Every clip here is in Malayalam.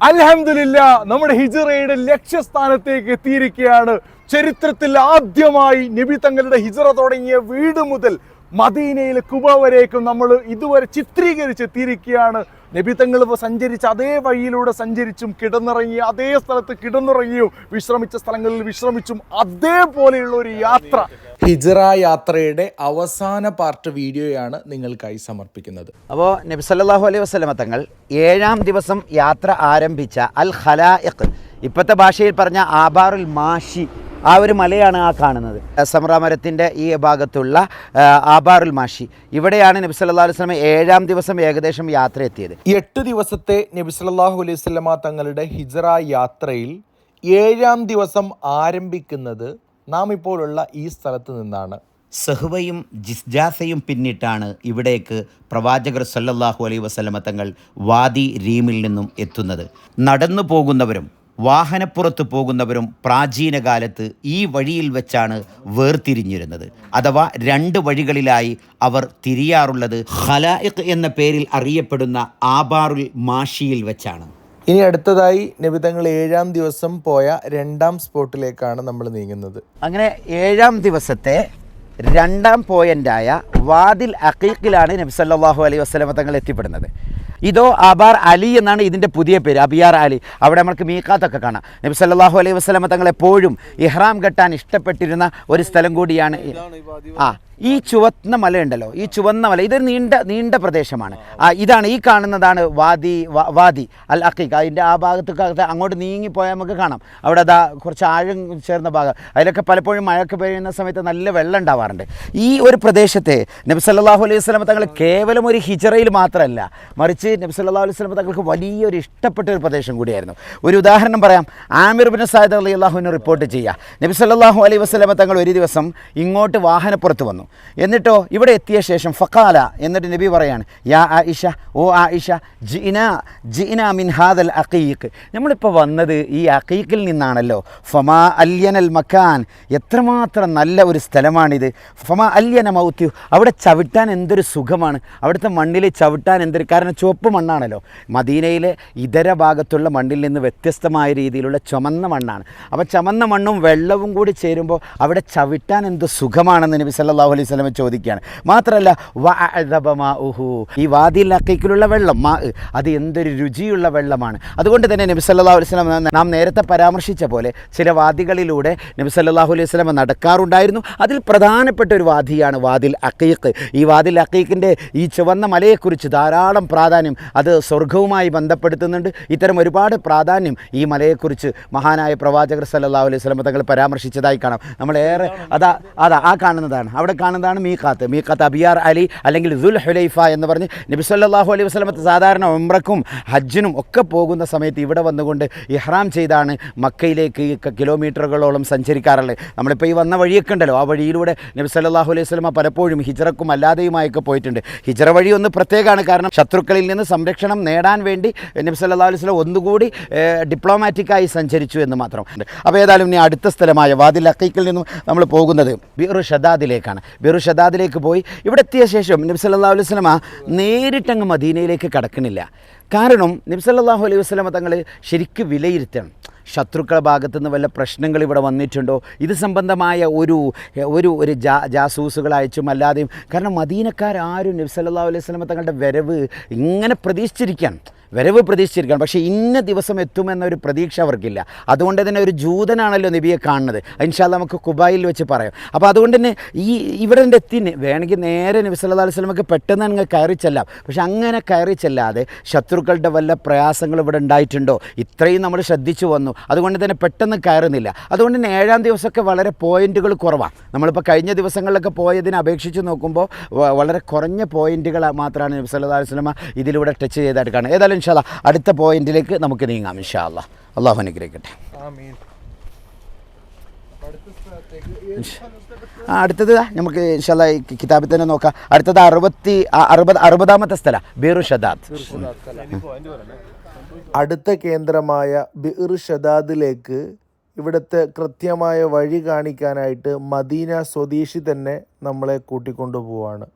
അൽഹംദുലില്ല നമ്മുടെ ഹിജറയുടെ ലക്ഷ്യസ്ഥാനത്തേക്ക് എത്തിയിരിക്കുകയാണ്. ചരിത്രത്തിൽ ആദ്യമായി നബി തങ്ങളുടെ ഹിജറ തുടങ്ങിയ വീട് മുതൽ മദീനയിലെ കുബ വരേക്കും നമ്മൾ ഇതുവരെ ചിത്രീകരിച്ച് എത്തിയിരിക്കുകയാണ് നബി തങ്ങൾ സഞ്ചരിച്ച അതേ വഴിയിലൂടെ സഞ്ചരിച്ചും കിടന്നിറങ്ങി അതേ സ്ഥലത്ത് കിടന്നിറങ്ങിയും വിശ്രമിച്ച സ്ഥലങ്ങളിൽ വിശ്രമിച്ചും അതേപോലെയുള്ള ഒരു യാത്ര ഹിജറ യാത്രയുടെ അവസാന പാർട്ട് വീഡിയോയാണ് നിങ്ങൾക്കായി സമർപ്പിക്കുന്നത്. അപ്പോൾ നബി സല്ലല്ലാഹു അലൈഹി വസ്ലമ തങ്ങൾ ഏഴാം ദിവസം യാത്ര ആരംഭിച്ച അൽ ഖലായിഖ് ഇപ്പോഴത്തെ ഭാഷയിൽ പറഞ്ഞ ആബാറുൽ മാഷി ആ ഒരു മലയാണ് ആ കാണുന്നത്. സമറാമരത്തിന്റെ ഈ ഭാഗത്തുള്ള ആബാറുൽ മാഷി. ഇവിടെയാണ് നബി സല്ലല്ലാഹു അലൈഹി വസല്ലമ ഏഴാം ദിവസം ഏകദേശം യാത്ര എത്തിയത്. എട്ട് ദിവസത്തെ നബി സല്ലല്ലാഹു അലൈഹി സ്വലമ തങ്ങളുടെ ഹിജറ യാത്രയിൽ ഏഴാം ദിവസം ആരംഭിക്കുന്നത് നാം ഇപ്പോഴുള്ള ഈ സ്ഥലത്ത് നിന്നാണ്. സഹുവയും ജിസ്ജാസയും പിന്നിട്ടാണ് ഇവിടേക്ക് പ്രവാചകർ സല്ലല്ലാഹു അലൈ വസല്ലമ തങ്ങൾ വാദി റീമിൽ നിന്നും എത്തുന്നത്. നടന്നു പോകുന്നവരും വാഹനപ്പുറത്ത് പോകുന്നവരും പ്രാചീന കാലത്ത് ഈ വഴിയിൽ വെച്ചാണ് വേർതിരിഞ്ഞിരുന്നത്. അഥവാ രണ്ട് വഴികളിലായി അവർ തിരിയാറുള്ളത് ഖലായിഖ് എന്ന പേരിൽ അറിയപ്പെടുന്ന ആബാറുൽ മാഷിയിൽ വെച്ചാണ്. ഇനി അടുത്തതായി നബിതങ്ങൾ ഏഴാം ദിവസം പോയ രണ്ടാം സ്പോട്ടിലേക്കാണ് നമ്മൾ നീങ്ങുന്നത്. അങ്ങനെ ഏഴാം ദിവസത്തെ രണ്ടാം പോയിന്റായ വാദിൽ അക്കീഖിലാണ് നബി സല്ലല്ലാഹു അലൈഹി വസല്ലമ തങ്ങൾ എത്തിപ്പെടുന്നത്. ഇതോ അബാർ അലി എന്നാണ് ഇതിന്റെ പുതിയ പേര് അബിയാർ അലി. അവിടെ നമുക്ക് മീക്കാത്തൊക്കെ കാണാം. നബി സല്ലാഹു അലൈഹി വസ്ലമ തങ്ങൾ എപ്പോഴും ഇഹ്റാം കെട്ടാൻ ഇഷ്ടപ്പെട്ടിരുന്ന ഒരു സ്ഥലം കൂടിയാണ് ആ ഈ ചുവന്ന മലയുണ്ടല്ലോ ഈ ചുവന്ന മല. ഇതൊരു നീണ്ട നീണ്ട പ്രദേശമാണ്. ആ ഇതാണ് ഈ കാണുന്നതാണ് വാദി വാദി അൽ അക്കീഖ് അതിന്റെ ആ ഭാഗത്തൊക്കെ അങ്ങോട്ട് നീങ്ങിപ്പോയാൽ നമുക്ക് കാണാം. അവിടെ അതാ കുറച്ച് ആഴം ചേർന്ന ഭാഗം. അതിലൊക്കെ പലപ്പോഴും മഴയൊക്കെ പെയ്യുന്ന സമയത്ത് നല്ല വെള്ളം ഉണ്ടാവാറുണ്ട്. ഈ ഒരു പ്രദേശത്തെ നബി സല്ലല്ലാഹു അലൈഹി വസല്ലമ തങ്ങൾ കേവലം ഒരു ഹിജറയിൽ മാത്രമല്ല മറിച്ച് നബി സല്ലല്ലാഹു അലൈഹി വസല്ലമ തങ്ങൾക്ക് വലിയൊരു ഇഷ്ടപ്പെട്ട ഒരു പ്രദേശം കൂടിയായിരുന്നു. ഒരു ഉദാഹരണം പറയാം. ആമിർ ബിൻ സായിദ് അലി അള്ളാഹുവിനെ റിപ്പോർട്ട് ചെയ്യുക നബി സല്ലല്ലാഹു അലൈഹി വസ്ലമ തങ്ങൾ ഒരു ദിവസം ഇങ്ങോട്ട് വാഹനപ്പുറത്ത് വന്നു. എന്നിട്ടോ ഇവിടെ എത്തിയ ശേഷം ഫക്കാല എന്നിട്ട് നബി പറയാണ് യാ ആയിഷ ഓ ആയിഷ ജിന ജിന മിൻ ഹാദൽ അഖീഖ്. നമ്മളിപ്പോൾ വന്നത് ഈ അഖീഖിൽ നിന്നാണല്ലോ. ഫമാ അല്യനൽ മക്കാൻ എത്രമാത്രം നല്ല ഒരു സ്ഥലമാണിത്. ഫമാ അല്യന മൗത്യു അവിടെ ചവിട്ടാൻ എന്തൊരു സുഖമാണ്. അവിടുത്തെ മണ്ണിൽ ചവിട്ടാൻ എന്തൊരു കാരണം ചുവപ്പ് മണ്ണാണല്ലോ. മദീനയിലെ ഇതര ഭാഗത്തുള്ള മണ്ണിൽ നിന്ന് വ്യത്യസ്തമായ രീതിയിലുള്ള ചുമന്ന മണ്ണാണ്. അപ്പോൾ ചുമന്ന മണ്ണും വെള്ളവും കൂടി ചേരുമ്പോൾ അവിടെ ചവിട്ടാൻ എന്ത് സുഖമാണെന്ന് നബി സല്ലാഹു അലൈഹി സ്വലമെ ചോദിക്കുകയാണ്. മാത്രമല്ല. ഈ വാദിൽ അക്കൈക്കിലുള്ള വെള്ളം മാ അത് എന്തൊരു രുചിയുള്ള വെള്ളമാണ്. അതുകൊണ്ട് തന്നെ നബി സല്ലാഹു അലൈഹി സ്വലം നാം നേരത്തെ പരാമർശിച്ച പോലെ ചില വാദികളിലൂടെ നബി സല്ലാഹു അലൈഹി സ്വലമ നടക്കാറുണ്ടായിരുന്നു. അതിൽ പ്രധാനപ്പെട്ട ഒരു വാദിയാണ് വാദിൽ അക്കീഖ് ഈ വാദിൽ അക്കീഖിന്റെ ഈ ചുവന്ന മലയെക്കുറിച്ച് ധാരാളം പ്രാധാന്യം അത് സ്വർഗവുമായി ബന്ധപ്പെടുത്തുന്നുണ്ട്. ഇത്തരം ഒരുപാട് പ്രാധാന്യം ഈ മലയെക്കുറിച്ച് മഹാനായ പ്രവാചകർ സല്ലാ അലൈഹി സ്വലം തങ്ങൾ പരാമർശിച്ചതായി കാണാം. നമ്മളേറെ അതാ അതാ ആ കാണുന്നതാണ്. അവിടെ കാണുന്നതാണ് മീഖാത്ത്. മീഖാത്ത് അബിയാർ അലി അല്ലെങ്കിൽ ദുൽ ഹുലൈഫ എന്ന് പറഞ്ഞ് നബി സല്ലാഹു അലൈഹി വസ്ലമത്ത് സാധാരണ ഉംറക്കും ഹജ്ജിനും ഒക്കെ പോകുന്ന സമയത്ത് ഇവിടെ വന്നുകൊണ്ട് ഇഹ്റാം ചെയ്താണ് മക്കയിലേക്ക് കിലോമീറ്ററുകളോളം സഞ്ചരിക്കാറുള്ളത്. നമ്മളിപ്പോൾ ഈ വന്ന വഴിയൊക്കെ ഉണ്ടല്ലോ. ആ വഴിയിലൂടെ നബി സല്ലാഹു അലൈഹി വസ്ലമ പലപ്പോഴും ഹിജറക്കും അല്ലാതെയുമായൊക്കെ പോയിട്ടുണ്ട്. ഹിജറ വഴി ഒന്ന് പ്രത്യേകമാണ്. കാരണം ശത്രുക്കളിൽ നിന്ന് സംരക്ഷണം നേടാൻ വേണ്ടി നബി സല്ലല്ലാഹു അലൈഹി വസല്ലം ഒന്നുകൂടി ഡിപ്ലോമാറ്റിക്കായി സഞ്ചരിച്ചു എന്ന് മാത്രം. അപ്പോൾ ഏതായാലും ഇനി അടുത്ത സ്ഥലമായ വാദിൽ അക്കൈക്കിൽ നിന്നും നമ്മൾ പോകുന്നത് ബിറു ഷദാദിലേക്കാണ്. ബിറു ഷദാദിലേക്ക് പോയി ഇവിടെ എത്തിയ ശേഷം നബി സല്ലല്ലാഹു അലൈഹി സ്വലമ നേരിട്ടങ്ങ് മദീനയിലേക്ക് കടക്കണില്ല കാരണം നബി സല്ലല്ലാഹു അലൈഹി വസ്ലമ തങ്ങൾ ശരിക്കും വിലയിരുത്തണം. ശത്രുക്കളുടെ ഭാഗത്തു നിന്ന് വല്ല പ്രശ്നങ്ങൾ ഇവിടെ വന്നിട്ടുണ്ടോ? ഇത് സംബന്ധമായ ഒരു ഒരു ഒരു ജാ ജാസൂസുകൾ അയച്ചും അല്ലാതെയും. കാരണം മദീനക്കാരും നബി സല്ലല്ലാഹു അലൈഹി വസല്ലമ തങ്ങളുടെ വരവ് ഇങ്ങനെ പ്രതീക്ഷിച്ചിരിക്കുകയാണ്. വരവ് പ്രതീക്ഷിച്ചിരിക്കണം പക്ഷേ ഇന്ന ദിവസം എത്തുമെന്നൊരു പ്രതീക്ഷ അവർക്കില്ല. അതുകൊണ്ട് തന്നെ ഒരു ജൂതനാണല്ലോ നബിയെ കാണുന്നത്. ഇൻഷാല്ല നമുക്ക് കുബായിൽ വെച്ച് പറയാം. അപ്പോൾ അതുകൊണ്ട് തന്നെ ഈ ഇവിടെ എന്റെ എത്തി വേണമെങ്കിൽ നേരെ നബി സല്ലല്ലാഹു അലൈഹി വസല്ലമക്ക് പെട്ടെന്ന് അങ്ങ് കയറി ചെല്ലാം. പക്ഷെ അങ്ങനെ കയറി ചെല്ലാതെ ശത്രുക്കളുടെ വല്ല പ്രയാസങ്ങൾ ഇവിടെ ഉണ്ടായിട്ടുണ്ടോ? ഇത്രയും നമ്മൾ ശ്രദ്ധിച്ചു വന്നു. അതുകൊണ്ട് തന്നെ പെട്ടെന്ന് കയറുന്നില്ല. അതുകൊണ്ട് തന്നെ ഏഴാം ദിവസമൊക്കെ വളരെ പോയിന്റുകൾ കുറവാണ്. നമ്മളിപ്പോൾ കഴിഞ്ഞ ദിവസങ്ങളിലൊക്കെ പോയതിനെ അപേക്ഷിച്ച് നോക്കുമ്പോൾ വളരെ കുറഞ്ഞ പോയിന്റുകൾ മാത്രമാണ് നബി സല്ലല്ലാഹു അലൈഹി വസല്ലമ ഇതിലൂടെ ടച്ച് ചെയ്തായിട്ട് കാണുന്നത്. ഏതായാലും ഇൻഷാല്ല അടുത്ത പോയിന്റിലേക്ക് നമുക്ക് നീങ്ങാം ഇൻഷാ അല്ലാ അള്ളാഹു അനുഗ്രഹിക്കട്ടെ. ആ അടുത്തത് നമുക്ക് ഇൻഷാല്ല കിതാബിൽ തന്നെ നോക്കാം. അടുത്തത് അറുപത്തി അറുപത് അറുപതാമത്തെ സ്ഥല ബീറു ഷദാദ്. അടുത്ത കേന്ദ്രമായ ബിർ ഷദാദിലേക്ക് ഇവിടുത്തെ കൃത്യമായ വഴി കാണിക്കാനായിട്ട് മദീന സ്വദേശി തന്നെ നമ്മളെ കൂട്ടിക്കൊണ്ടു പോവാണ്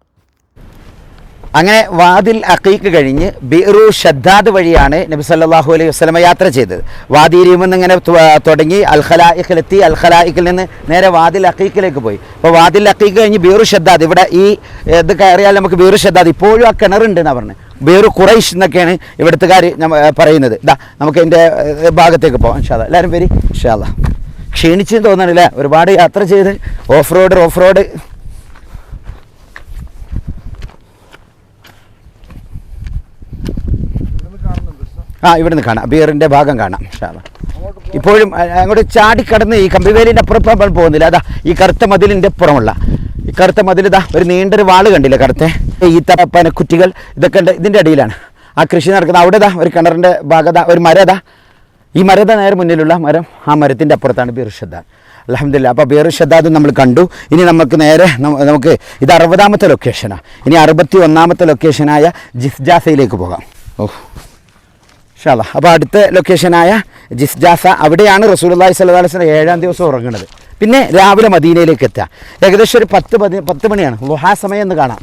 അങ്ങനെ വാദിൽ അക്കീക്ക് കഴിഞ്ഞ് ബിറു ഷദ്ദാദ് വഴിയാണ് നബി സല്ലാഹു അലൈഹി വസ്ലമ യാത്ര ചെയ്തത്. വാദി നിന്ന് ഇങ്ങനെ തുടങ്ങി. അൽ ഖലായിഖിലെത്തി അൽ ഖലായിഖിൽ നിന്ന് നേരെ വാദിൽ അക്കീക്കിലേക്ക് പോയി. അപ്പോൾ വാദിൽ അക്കീക്ക് കഴിഞ്ഞ് ബീറു ഷദ്ദാദ്. ഇവിടെ ഈ ഇത് കയറിയാൽ നമുക്ക് ബീറു ഷദ്ദാദ് ഇപ്പോഴും ആ കിണറുണ്ട് എന്നാണ് പറഞ്ഞത് ബീറു കുറൈഷ് എന്നൊക്കെയാണ് ഇവിടുത്തുകാർ പറയുന്നത്. ഇതാ നമുക്ക് ഇതിന്റെ ഭാഗത്തേക്ക് പോകാം ഇൻഷാല്ല എല്ലാവരും പേര് ഇൻഷാല്ല ക്ഷീണിച്ചെന്ന് തോന്നണില്ലേ. ഒരുപാട് യാത്ര ചെയ്ത്. Off road off road. ആ ഇവിടുന്ന് കാണാം. ബിയറിന്റെ ഭാഗം കാണാം. ഇൻഷാല്ല ഇപ്പോഴും അങ്ങോട്ട് ചാടിക്കടന്ന് ഈ കമ്പിവേലിന്റെ അപ്പുറം പോകുന്നില്ല. അതാ ഈ കറുത്ത മതിലിന്റെ അപ്പുറമുള്ള ഈ കറുത്ത മതിൽ ഇതാ ഒരു നീണ്ടൊരു വാൾ കണ്ടില്ല കറുത്തെ? ഈ തപ്പന കുറ്റികൾ ഇതൊക്കെ ഉണ്ട് ഇതിന്റെ അടിയിലാണ്. ആ കൃഷി നടക്കുന്നത് അവിടെ ഇതാ ഒരു കിണറിന്റെ ഭാഗത ഒരു മരതാ ഈ മരത നേരെ മുന്നിലുള്ള മരം. ആ മരത്തിന്റെ അപ്പുറത്താണ് ബീർ ഷദ്ദാദ്. അലഹമില്ല അപ്പോൾ ബീർ ഷദ്ദാദ് നമ്മൾ കണ്ടു. ഇനി നമുക്ക് നേരെ നമുക്ക് ഇത് അറുപതാമത്തെ ലൊക്കേഷനാണ് ഇനി അറുപത്തി ഒന്നാമത്തെ ലൊക്കേഷനായ ജിസ്ജാസയിലേക്ക് പോകാം. ഓ ഷാല അപ്പോൾ അടുത്ത ലൊക്കേഷനായ ജിസ്ജാസ അവിടെയാണ് അലൈഹി വസല്ലം ഏഴാം ദിവസം ഉറങ്ങുന്നത്. പിന്നെ രാവിലെ മദീനയിലേക്ക് എത്തുക. ഏകദേശം ഒരു പത്ത് പതി പത്ത് മണിയാണ്. ലുഹാ സമയം എന്ന് കാണാം.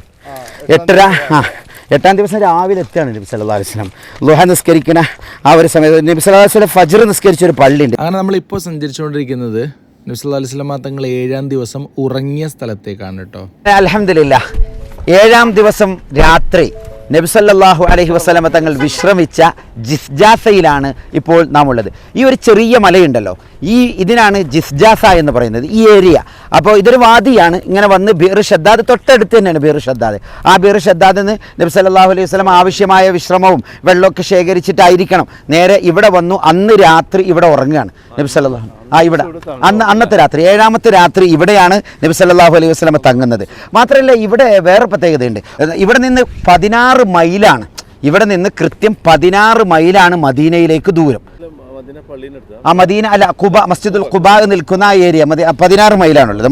എട്ടര ആ എട്ടാം ദിവസം രാവിലെ എത്തുകയാണ് നബി സല്ലാ അലൈഹി വസല്ലം. ലുഹ നിസ്കരിക്കുന്ന ആ ഒരു സമയത്ത് നബി അലൈഹി വസല്ലം ഫജ്ർ നിസ്കരിച്ച ഒരു പള്ളിയുണ്ട്. അങ്ങനെ നമ്മളിപ്പോൾ സഞ്ചരിച്ചുകൊണ്ടിരിക്കുന്നത് നബ്സല്ലാ അലിസ്ലാം തങ്ങൾ ഏഴാം ദിവസം ഉറങ്ങിയ സ്ഥലത്തേക്കാണ് കേട്ടോ. അലഹമില്ല ഏഴാം ദിവസം രാത്രി നബിസല്ലാഹു അലഹി വസ്ലമ തങ്ങൾ വിശ്രമിച്ച ജിസ്ജാസയിലാണ് ഇപ്പോൾ നാം ഉള്ളത് ഈ ഒരു ചെറിയ മലയുണ്ടല്ലോ. ഈ ഇതിനാണ് ജിസ്ജാസ എന്ന് പറയുന്നത്. ഈ ഏരിയ. അപ്പോൾ ഇതൊരു വാദിയാണ്. ഇങ്ങനെ വന്ന് ബീർ ഷദ്ദാദ് തൊട്ടടുത്ത് തന്നെയാണ് ബീർ ഷദ്ദാദ്. ആ ബീർ ഷദ്ദാദിൽ നിന്ന് നബി സല്ലല്ലാഹു അലൈഹി വസ്ലം ആവശ്യമായ വിശ്രമവും വെള്ളമൊക്കെ ശേഖരിച്ചിട്ടായിരിക്കണം. നേരെ ഇവിടെ വന്നു. അന്ന് രാത്രി ഇവിടെ ഉറങ്ങുകയാണ് നബി സല്ലല്ലാഹു ആ ഇവിടെ. അന്ന് അന്നത്തെ രാത്രി. ഏഴാമത്തെ രാത്രി ഇവിടെയാണ് നബി സല്ലല്ലാഹു അലൈഹി വസ്ലമ തങ്ങുന്നത്. മാത്രമല്ല ഇവിടെ വേറെ പ്രത്യേകതയുണ്ട്. ഇവിടെ നിന്ന് പതിനാറ് മൈലാണ്. ഇവിടെ നിന്ന് കൃത്യം പതിനാറ് മൈലാണ് മദീനയിലേക്ക് ദൂരം. ആ മദീന അല്ല കുബ മസ്ജിദുൽ കുബ നിൽക്കുന്ന ആ ഏരിയ മതി പതിനാറ് മൈലാണുള്ളത്.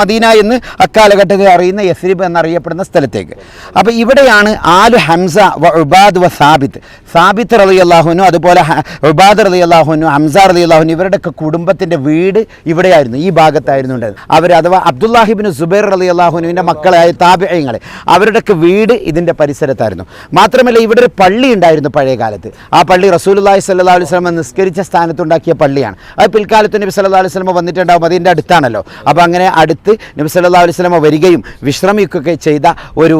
മദീന എന്ന് അക്കാലഘട്ടത്തിൽ അറിയുന്ന യസ്രിബ് എന്നറിയപ്പെടുന്ന സ്ഥലത്തേക്ക്. അപ്പോൾ ഇവിടെയാണ് ആലു ഹംസ വ ഉബാദ് വ സാബിത്ത്. സാബിത്ത് റലി അള്ളാഹുനു അതുപോലെ ഉബാദ് റലി അള്ളാഹുനു ഹംസ റലി അള്ളാഹുനു ഇവരുടെയൊക്കെ കുടുംബത്തിന്റെ വീട് ഇവിടെയായിരുന്നു ഈ ഭാഗത്തായിരുന്നു ഉണ്ടായിരുന്നത്. അവർ അഥവാ അബ്ദുല്ലാഹിബിന് സുബൈർ റലി അള്ളാഹുനുവിന്റെ മക്കളായ താപിയങ്ങൾ അവരുടെയൊക്കെ വീട് ഇതിന്റെ പരിസരത്തായിരുന്നു. മാത്രമല്ല ഇവിടെ ഒരു പള്ളി ഉണ്ടായിരുന്നു പഴയ കാലത്ത് ആ പള്ളി റസൂലുള്ളാഹി സ്വല്ലല്ലാഹു അലൈഹി വസല്ലം നിസ്കരിച്ച സ്ഥാനത്തുണ്ടാക്കിയ പള്ളിയാണ്. അത് പിൽക്കാലത്ത് നബി സല്ലല്ലാഹു അലൈഹി സ്വലമ വന്നിട്ടുണ്ടാവും അതിന്റെ അടുത്താണല്ലോ. അപ്പോൾ അങ്ങനെ അടുത്ത് നബി സല്ലല്ലാഹു അലൈഹി സ്വലമ വരികയും വിശ്രമിക്കുകയൊക്കെ ചെയ്ത ഒരു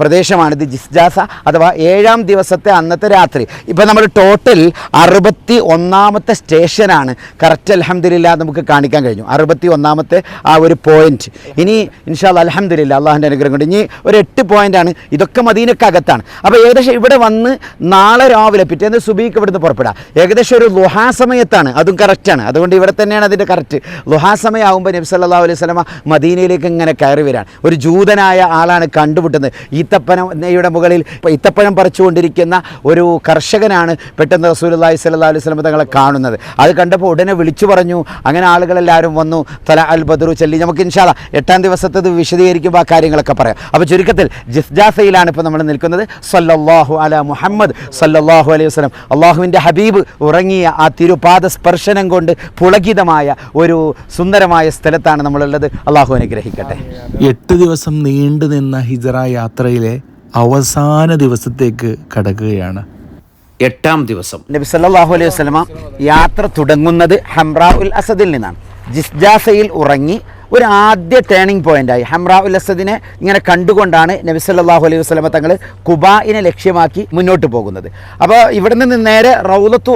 പ്രദേശമാണിത് ജിസ്ജാസ അഥവാ ഏഴാം ദിവസത്തെ അന്നത്തെ രാത്രി. ഇപ്പം നമ്മൾ ടോട്ടൽ അറുപത്തി ഒന്നാമത്തെ സ്റ്റേഷനാണ്. കറക്റ്റ് അലഹമില്ല നമുക്ക് കാണിക്കാൻ കഴിഞ്ഞു. അറുപത്തി ഒന്നാമത്തെ ആ ഒരു പോയിന്റ്. ഇനി ഇൻഷാല്ല അലഹമില്ല അള്ളാഹിന്റെ അനുഗ്രഹം കൊണ്ട്. ഇനി ഒരു എട്ട് പോയിന്റാണ് ഇതൊക്കെ മദീനക്കകത്താണ്. അപ്പോൾ ഏകദേശം ഇവിടെ വന്ന് നാളെ രാവിലെ പിറ്റേന്ന് സുബീക്ക് ഇവിടുന്ന് പുറപ്പെടാം. ഏകദേശം ഒരു ലുഹാ സമയത്താണ് അതും കറക്റ്റാണ്. അതുകൊണ്ട് ഇവിടെ തന്നെയാണ് അതിന്റെ കറക്റ്റ്. ലുഹാ സമയമാകുമ്പോൾ നബി സല്ലല്ലാഹു അലൈഹി സ്വലമ മദീനയിലേക്ക് ഇങ്ങനെ കയറി വരാൻ ഒരു ജൂതനായ ആളാണ് കണ്ടുമുട്ടുന്നത്. ഈത്തപ്പനയുടെ മുകളിൽ ഈത്തപ്പഴം പറിച്ചുകൊണ്ടിരിക്കുന്ന ഒരു കർഷകനാണ് പെട്ടെന്ന് റസൂലുള്ളാഹി സ്വല്ലാ അലൈഹി സ്വലമ തങ്ങളെ കാണുന്നത്. അത് കണ്ടപ്പോൾ ഉടനെ വിളിച്ചു പറഞ്ഞു. അങ്ങനെ ആളുകളെല്ലാവരും വന്നു. തല അൽ ബദറു ചൊല്ലി. നമുക്ക് ഇൻഷാല്ല എട്ടാം ദിവസത്തത് വിശദീകരിക്കുമ്പോൾ ആ കാര്യങ്ങളൊക്കെ പറയാം. അപ്പോൾ ചുരുക്കത്തിൽ ജിസ്ജാസയിലാണ് ഇപ്പോൾ നമ്മൾ നിൽക്കുന്നത്. സല്ലല്ലാഹു അല മുഹമ്മദ് സല്ലല്ലാഹു അലൈഹി വസ്ലം അള്ളാഹുവിന്റെ ഹബീബ് ഉറങ്ങിയ ആ തിരുപാദ സ്പർശനം കൊണ്ട് പുളകിതമായ ഒരു സുന്ദരമായ സ്ഥലത്താണ് നമ്മളുള്ളത്. അള്ളാഹു അനുഗ്രഹിക്കട്ടെ. എട്ട് ദിവസം നീണ്ടു നിന്ന ഹിജറ യാത്രയിലെ അവസാന ദിവസത്തേക്ക് കടക്കുകയാണ്. എട്ടാം ദിവസം. നബി സല്ലാഹു അലൈഹി വസ്ലമ യാത്ര തുടങ്ങുന്നത് ഹംറ ഉൽ അസദിൽ നിന്നാണ്. ജിസ്ജാസയിൽ ഉറങ്ങി ഒരു ആദ്യ ടേണിംഗ് പോയിന്റായി ഹംറ ഉല്ലസദിനെ ഇങ്ങനെ കണ്ടുകൊണ്ടാണ് നബി സല്ലല്ലാഹു അലൈഹി വസ്ലമ തങ്ങൾ കുബായിനെ ലക്ഷ്യമാക്കി മുന്നോട്ട് പോകുന്നത്. അപ്പോൾ ഇവിടെ നിന്ന് നേരെ റൗലത്തു